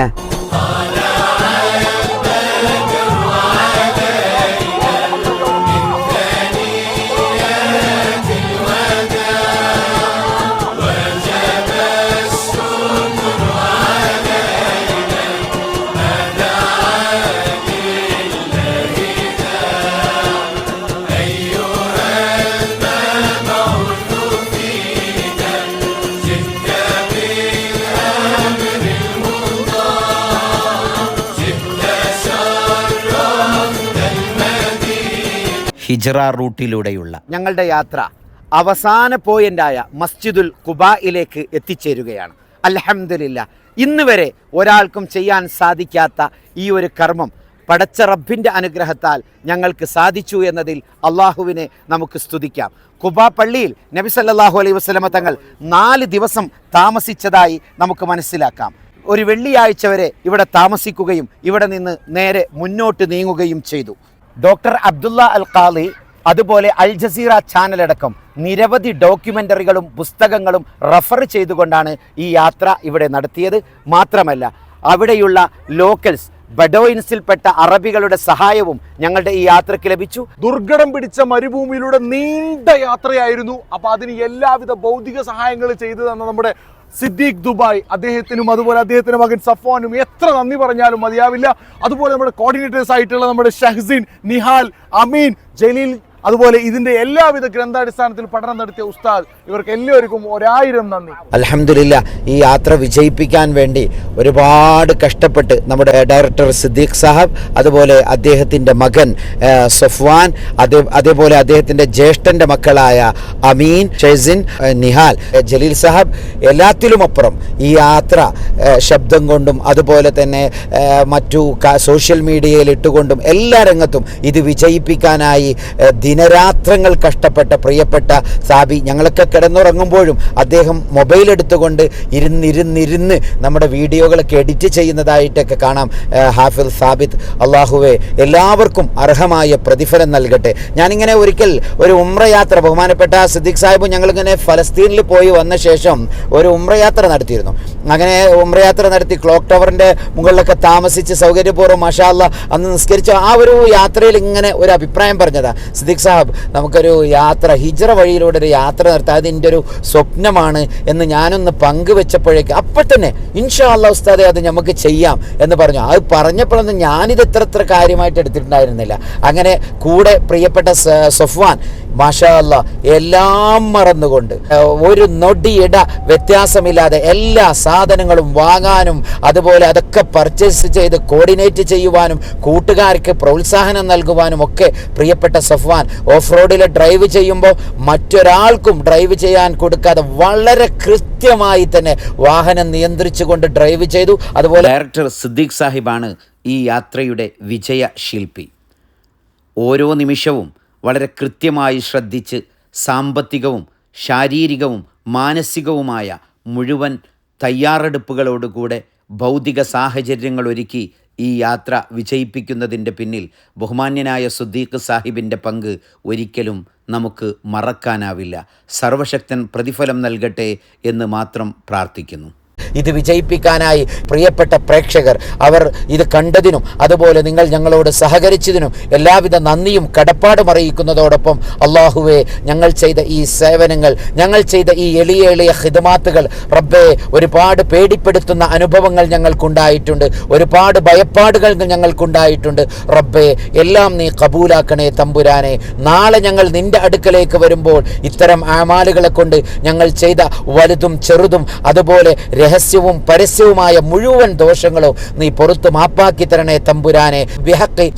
ഹിജ്റ റൂട്ടിലൂടെയുള്ള ഞങ്ങളുടെ യാത്ര അവസാന പോയിന്റായ മസ്ജിദുൽ കുബായിലേക്ക് എത്തിച്ചേരുകയാണ്. അലഹമില്ല ഇന്ന് വരെ ഒരാൾക്കും ചെയ്യാൻ സാധിക്കാത്ത ഈ ഒരു കർമ്മം പടച്ച റബ്ബിന്റെ അനുഗ്രഹത്താൽ ഞങ്ങൾക്ക് സാധിച്ചു എന്നതിൽ അള്ളാഹുവിനെ നമുക്ക് സ്തുതിക്കാം. കുബ പള്ളിയിൽ നബി സല്ലാഹു അലൈഹി വസ്ലമ തങ്ങൾ നാല് ദിവസം താമസിച്ചതായി നമുക്ക് മനസ്സിലാക്കാം. ഒരു വെള്ളിയാഴ്ച വരെ ഇവിടെ താമസിക്കുകയും ഇവിടെ നിന്ന് നേരെ മുന്നോട്ട് നീങ്ങുകയും ചെയ്തു. ഡോക്ടർ അബ്ദുള്ള അൽ ഖാലി അതുപോലെ അൽ ജസീറ ചാനലടക്കം നിരവധി ഡോക്യുമെന്ററികളും പുസ്തകങ്ങളും റഫർ ചെയ്തുകൊണ്ടാണ് ഈ യാത്ര ഇവിടെ നടത്തിയത്. മാത്രമല്ല അവിടെയുള്ള ലോക്കൽസ് ബഡോയിൻസിൽപ്പെട്ട അറബികളുടെ സഹായവും ഞങ്ങളുടെ ഈ യാത്രയ്ക്ക് ലഭിച്ചു. ദുർഘടം പിടിച്ച മരുഭൂമിയിലൂടെ നീണ്ട യാത്രയായിരുന്നു. അപ്പൊ അതിന് എല്ലാവിധ ഭൗതിക സഹായങ്ങൾ ചെയ്തു തന്ന നമ്മുടെ സിദ്ദീഖ് ദുബായ് അദ്ദേഹത്തിനും അതുപോലെ അദ്ദേഹത്തിന്റെ മകൻ സഫ്വാനും എത്ര നന്ദി പറഞ്ഞാലും മതിയാവില്ല. അതുപോലെ നമ്മുടെ കോർഡിനേറ്റേഴ്സ് ആയിട്ടുള്ള നമ്മുടെ ഷഹ്സീൻ നിഹാൽ അമീൻ ജലീൽ അതുപോലെ ഇതിന്റെ എല്ലാവിധ ഗ്രന്ഥാടിസ്ഥാനത്തിൽ പഠനം നടത്തിയ ഉസ്താദ് ഇവർക്ക് എല്ലാവർക്കും ഒരായിരം നന്ദി. അലഹമില്ല ഈ യാത്ര വിജയിപ്പിക്കാൻ വേണ്ടി ഒരുപാട് കഷ്ടപ്പെട്ട് നമ്മുടെ ഡയറക്ടർ സിദ്ദീഖ് സാഹബ് അതുപോലെ അദ്ദേഹത്തിന്റെ മകൻ സഫ്വാൻ അതേ അതേപോലെ അദ്ദേഹത്തിന്റെ ജ്യേഷ്ഠന്റെ മക്കളായ അമീൻ ഷെസിൻ നിഹാൽ ജലീൽ സാഹബ് എല്ലാത്തിലുമപ്പുറം ഈ യാത്ര ശബ്ദം കൊണ്ടും അതുപോലെ തന്നെ മറ്റു സോഷ്യൽ മീഡിയയിൽ ഇട്ടുകൊണ്ടും എല്ലാ രംഗത്തും ഇത് വിജയിപ്പിക്കാനായി ദിനരാത്രങ്ങൾ കഷ്ടപ്പെട്ട പ്രിയപ്പെട്ട സാബി ഞങ്ങളൊക്കെ കിടന്നുറങ്ങുമ്പോഴും അദ്ദേഹം മൊബൈൽ എടുത്തുകൊണ്ട് ഇരുന്നിരുന്നിരുന്ന് നമ്മുടെ വീഡിയോകളൊക്കെ എഡിറ്റ് ചെയ്യുന്നതായിട്ടൊക്കെ കാണാം ഹാഫിൽ സാബിത്ത്. അള്ളാഹുവെ എല്ലാവർക്കും അർഹമായ പ്രതിഫലം നൽകട്ടെ. ഞാനിങ്ങനെ ഒരിക്കൽ ഒരു ഉമ്രയാത്ര ബഹുമാനപ്പെട്ട സിദ്ദിഖ് സാഹിബും ഞങ്ങളിങ്ങനെ ഫലസ്തീനിൽ പോയി വന്ന ശേഷം ഒരു ഉമ്രയാത്ര നടത്തിയിരുന്നു. അങ്ങനെ ഉമ്രയാത്ര നടത്തി ക്ലോക്ക് ടവറിന്റെ മുകളിലൊക്കെ താമസിച്ച് സൗകര്യപൂർവം മഷാല്ല അന്ന് നിസ്കരിച്ച ആ ഒരു യാത്രയിൽ ഇങ്ങനെ ഒരു അഭിപ്രായം പറഞ്ഞതാ. സിദ്ദിഖ് സാഹബ് നമുക്കൊരു യാത്ര ഹിജറ വഴിയിലൂടെ ഒരു യാത്ര നടത്താം അതിന്റെ ഒരു സ്വപ്നമാണ് എന്ന് ഞാനൊന്ന് പങ്കുവെച്ചപ്പോഴേക്ക് അപ്പം തന്നെ ഇൻഷാ അല്ലാ ഉസ്താദെ അത് നമുക്ക് ചെയ്യാം എന്ന് പറഞ്ഞു. അത് പറഞ്ഞപ്പോഴൊന്നും ഞാനിത് എത്ര എത്ര കാര്യമായിട്ട് എടുത്തിട്ടുണ്ടായിരുന്നില്ല. അങ്ങനെ കൂടെ പ്രിയപ്പെട്ട സൊഫ്വാൻ മാഷാ എല്ലാം മറന്നുകൊണ്ട് ഒരു നൊടിയിട വ്യത്യാസമില്ലാതെ എല്ലാ സാധനങ്ങളും വാങ്ങാനും അതുപോലെ അതൊക്കെ പർച്ചേസ് ചെയ്ത് കോർഡിനേറ്റ് ചെയ്യുവാനും കൂട്ടുകാർക്ക് പ്രോത്സാഹനം നൽകുവാനും ഒക്കെ പ്രിയപ്പെട്ട സഫ്വാൻ ഓഫ് റോഡിൽ ഡ്രൈവ് ചെയ്യുമ്പോൾ മറ്റൊരാൾക്കും ഡ്രൈവ് ചെയ്യാൻ കൊടുക്കാതെ വളരെ കൃത്യമായി തന്നെ വാഹനം നിയന്ത്രിച്ചുകൊണ്ട് ഡ്രൈവ് ചെയ്തു. അതുപോലെ ഡയറക്ടർ സിദ്ദീഖ് സാഹിബാണ് ഈ യാത്രയുടെ വിജയ ശില്പി ഓരോ നിമിഷവും വളരെ കൃത്യമായി ശ്രദ്ധിച്ച് സാമ്പത്തികവും ശാരീരികവും മാനസികവുമായ മുഴുവൻ തയ്യാറെടുപ്പുകളോടുകൂടെ ഭൗതിക സാഹചര്യങ്ങൾ ഒരുക്കി ഈ യാത്ര വിജയിപ്പിക്കുന്നതിന്റെ പിന്നിൽ ബഹുമാന്യനായ സുദ്ദീഖ് സാഹിബിന്റെ പങ്ക് ഒരിക്കലും നമുക്ക് മറക്കാനാവില്ല. സർവശക്തൻ പ്രതിഫലം നൽകട്ടെ എന്ന് മാത്രം പ്രാർത്ഥിക്കുന്നു. ഇത് വിജയിപ്പിക്കാനായി പ്രിയപ്പെട്ട പ്രേക്ഷകർ അവർ ഇത് കണ്ടതിനും അതുപോലെ നിങ്ങൾ ഞങ്ങളോട് സഹകരിച്ചതിനും എല്ലാവിധ നന്ദിയും കടപ്പാടും അറിയിക്കുന്നതോടൊപ്പം അള്ളാഹുവെ ഞങ്ങൾ ചെയ്ത ഈ സേവനങ്ങൾ ഞങ്ങൾ ചെയ്ത ഈ എളിയ എളിയ ഹിതമാത്തുകൾ റബ്ബെ ഒരുപാട് പേടിപ്പെടുത്തുന്ന അനുഭവങ്ങൾ ഞങ്ങൾക്കുണ്ടായിട്ടുണ്ട് ഒരുപാട് ഭയപ്പാടുകൾ ഞങ്ങൾക്കുണ്ടായിട്ടുണ്ട്. റബ്ബെ എല്ലാം നീ കബൂലാക്കണേ തമ്പുരാനെ. നാളെ ഞങ്ങൾ നിന്റെ അടുക്കലേക്ക് വരുമ്പോൾ ഇത്തരം ആമാലുകളെ കൊണ്ട് ഞങ്ങൾ ചെയ്ത വലുതും ചെറുതും അതുപോലെ രഹസ്യവും പരസ്യവുമായ മുഴുവൻ ദോഷങ്ങളും നീ പുറത്ത് മാപ്പാക്കി തരണേ തമ്പുരാനെ.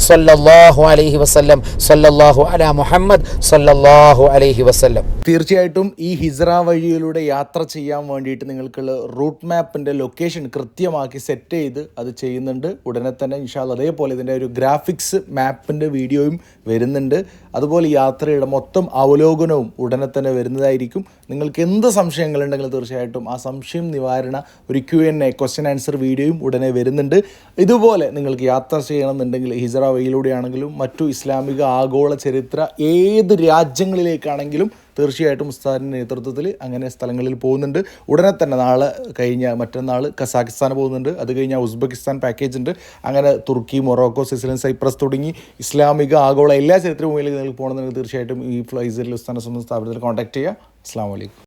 സല്ലല്ലാഹു അലൈഹി വസല്ലം. സല്ലല്ലാഹു മുഹമ്മദ്. സല്ലല്ലാഹു അലൈഹി വസല്ലം. തീർച്ചയായിട്ടും ഈ ഹിസ്ര വഴിയിലൂടെ യാത്ര ചെയ്യാൻ വേണ്ടിയിട്ട് നിങ്ങൾക്കുള്ള റൂട്ട് മാപ്പിന്റെ ലൊക്കേഷൻ കൃത്യമാക്കി സെറ്റ് ചെയ്ത് അത് ചെയ്യുന്നുണ്ട്. ഉടനെ തന്നെ ഇൻഷാൽ അതേപോലെ ഇതിന്റെ ഒരു ഗ്രാഫിക്സ് മാപ്പിന്റെ വീഡിയോയും വരുന്നുണ്ട്. അതുപോലെ യാത്രയുടെ മൊത്തം അവലോകനവും ഉടനെ തന്നെ വരുന്നതായിരിക്കും. നിങ്ങൾക്ക് എന്ത് സംശയങ്ങളുണ്ടെങ്കിലും തീർച്ചയായിട്ടും ആ സംശയം നിവാരണ ഒരു Q N A question answer വീഡിയോയും ഉടനെ വരുന്നുണ്ട്. ഇതുപോലെ നിങ്ങൾക്ക് യാത്ര ചെയ്യണമെന്നുണ്ടെങ്കിൽ ഹിജറ വഴിയിലൂടെയാണെങ്കിലും മറ്റു ഇസ്ലാമിക ആഗോള ചരിത്ര ഏത് രാജ്യങ്ങളിലേക്കാണെങ്കിലും തീർച്ചയായിട്ടും ഉസ്താദിന്റെ നേതൃത്വത്തിൽ അങ്ങനെ സ്ഥലങ്ങളിൽ പോകുന്നുണ്ട്. ഉടനെ തന്നെ നാളെ കഴിഞ്ഞ മറ്റന്നാൾ കസാഖിസ്ഥാൻ പോകുന്നുണ്ട്. അത് കഴിഞ്ഞാൽ ഉസ്ബെക്കിസ്ഥാൻ പാക്കേജ് ഉണ്ട്. അങ്ങനെ തുർക്കി മൊറോക്കോ സ്വിറ്റ്സർലൻഡ് സൈപ്രസ് തുടങ്ങി ഇസ്ലാമിക ആഗോള എല്ലാ ചരിത്ര ഭൂമിയിലേക്ക് നിങ്ങൾക്ക് പോകണമെന്നുണ്ടെങ്കിൽ തീർച്ചയായിട്ടും ഈ ഫ്ലൈസറിൽ ഉസ്താന സ്വന്തം സ്ഥാപനത്തിൽ കോൺടാക്ട് ചെയ്യുക. അസ്സാം വലൈക്കും